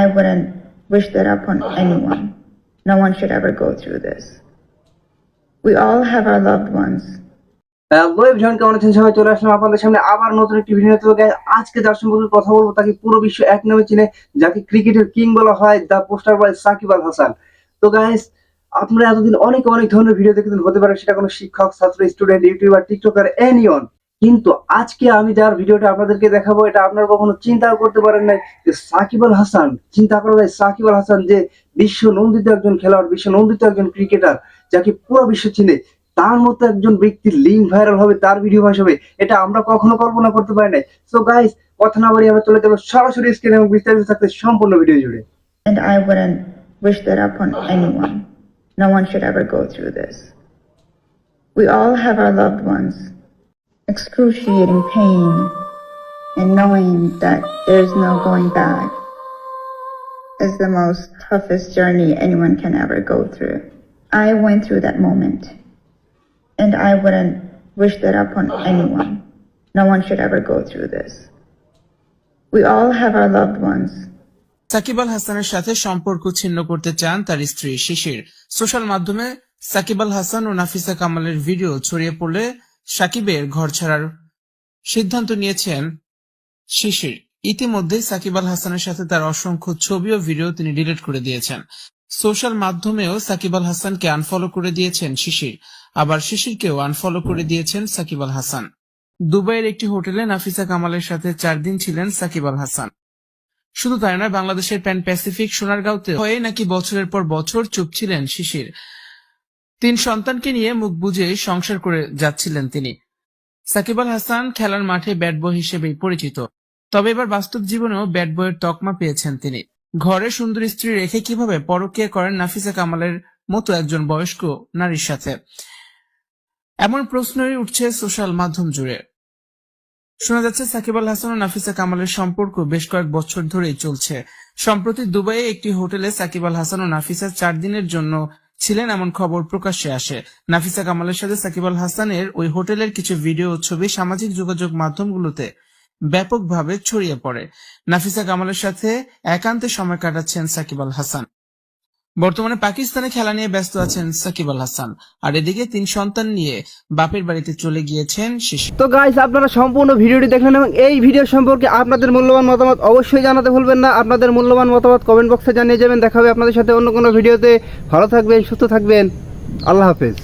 I wouldn't wish that upon anyone. No one should ever go through this. We all have our loved ones. আবার নতুন video আজকে কথা বলব, তাকে পুরো বিশ্ব এক নামে চিনে, যাকে ক্রিকেটের কিং বলা হয় পোস্টার সাকিব আল হাসান। তো গাইস আপনারা এতদিন অনেক অনেক ধরনের ভিডিও দেখতেন হতে পারে সেটা কোনো শিক্ষক, ছাত্র স্টুডেন্ট ইউটিউবার টিকটকার এনিয়ন কিন্তু আজকে আমি যার ভিডিওটা আপনাদেরকে দেখাবো, এটা আপনারা কখনো চিন্তাও করতে পারেন না যে সাকিব আল হাসান, চিন্তা করা যায় সাকিব আল হাসান যে বিশ্ব নন্দিত একজন খেলোয়াড় বিশ্ব নন্দিত একজন ক্রিকেটার, যাকে পুরো বিশ্ব চিনে, তার মতো একজন ব্যক্তির লিঙ্ক ভাইরাল হবে, তার ভিডিও হিসেবে এটা আমরা কখনো কল্পনা করতে পারি নাই সো গাইস কথা না বাড়িয়ে আমরা চলে যাব সরাসরি স্ক্রিনে এবং বিস্তারিত থাকতে সম্পূর্ণ ভিডিও জুড়ে and I wouldn't wish that upon anyone. No one should ever go through this. We all have our loved ones. Excruciating pain and knowing that there's no going back is the most toughest journey anyone can ever go through. I went through that moment and I wouldn't wish that upon anyone. No one should ever go through this. We all have our loved ones. Shakib Al হাসানের সাথে সম্পর্ক ছিন্ন করতে চান তার স্ত্রী শিশির social মাধ্যমে সাকিব আল হাসান ও নাফিসা কামালের ভিডিও ছড়িয়ে পড়লে সাকিবের ঘর ছাড়ার সিদ্ধান্ত নিয়েছেন শিশির। ইতিমধ্যে সাকিব আল হাসানের সাথে তার অসংখ্য ছবি ও ভিডিও তিনি ডিলিট করে দিয়েছেন। সোশ্যাল মাধ্যমেও সাকিব আল হাসানকে আনফলো করে দিয়েছেন শিশির। আবার শিশিরকেও আনফলো করে দিয়েছেন সাকিব আল হাসান। দুবাইয়ের একটি হোটেলে নাফিসা কামালের সাথে চার দিন ছিলেন সাকিব আল হাসান। শুধু তাই নয়, বাংলাদেশের প্যান প্যাসিফিক সোনারগাঁওতে হয়ে নাকি বছরের পর বছর চুপ ছিলেন শিশির। তিন সন্তানকে নিয়ে মুখ বুঝে সংসার করে যাচ্ছিলেন তিনি। সাকিব আল হাসান খেলার মাঠে ব্যাট বয় হিসেবেই পরিচিত। তবে এবার বাস্তব জীবনেও ব্যাট বয়ের তকমা পেয়েছেন তিনি। ঘরে সুন্দর স্ত্রী রেখে কীভাবে পরকীয়া করেন নাফিসা কামালের মতো একজন বয়স্ক নারীর সাথে? এমন প্রশ্নই উঠছে সোশ্যাল মাধ্যম জুড়ে। শোনা যাচ্ছে, সাকিব আল হাসান ও নাফিসা কামালের সম্পর্ক বেশ কয়েক বছর ধরেই চলছে। সম্প্রতি দুবাইয়ে একটি হোটেলে সাকিব আল হাসান ও নাফিসা চার দিনের জন্য ছিলেন এমন খবর প্রকাশ্যে আসে। নাফিসা কামালের সাথে সাকিব আল হাসানের ওই হোটেলের কিছু ভিডিও ছবি সামাজিক যোগাযোগ মাধ্যমগুলোতে ব্যাপকভাবে ছড়িয়ে পড়ে। নাফিসা কামালের সাথে একান্তে সময় কাটাচ্ছেন সাকিব আল হাসান। বর্তমানে পাকিস্তানে খেলা নিয়ে ব্যস্ত আছেন সাকিব আল হাসান। আর এদিকে তিন সন্তান নিয়ে বাপের বাড়িতে চলে গিয়েছেন শিশু। তো গাইস আপনারা সম্পূর্ণ ভিডিওটি দেখলেন এবং এই ভিডিও সম্পর্কে আপনাদের মূল্যবান মতামত অবশ্যই জানাতে ভুলবেন না। আপনাদের মূল্যবান মতামত কমেন্ট বক্সে জানিয়ে যাবেন। দেখা হবে আপনাদের সাথে অন্য কোনো ভিডিওতে ভালো থাকবেন, সুস্থ থাকবেন। আল্লাহ হাফেজ।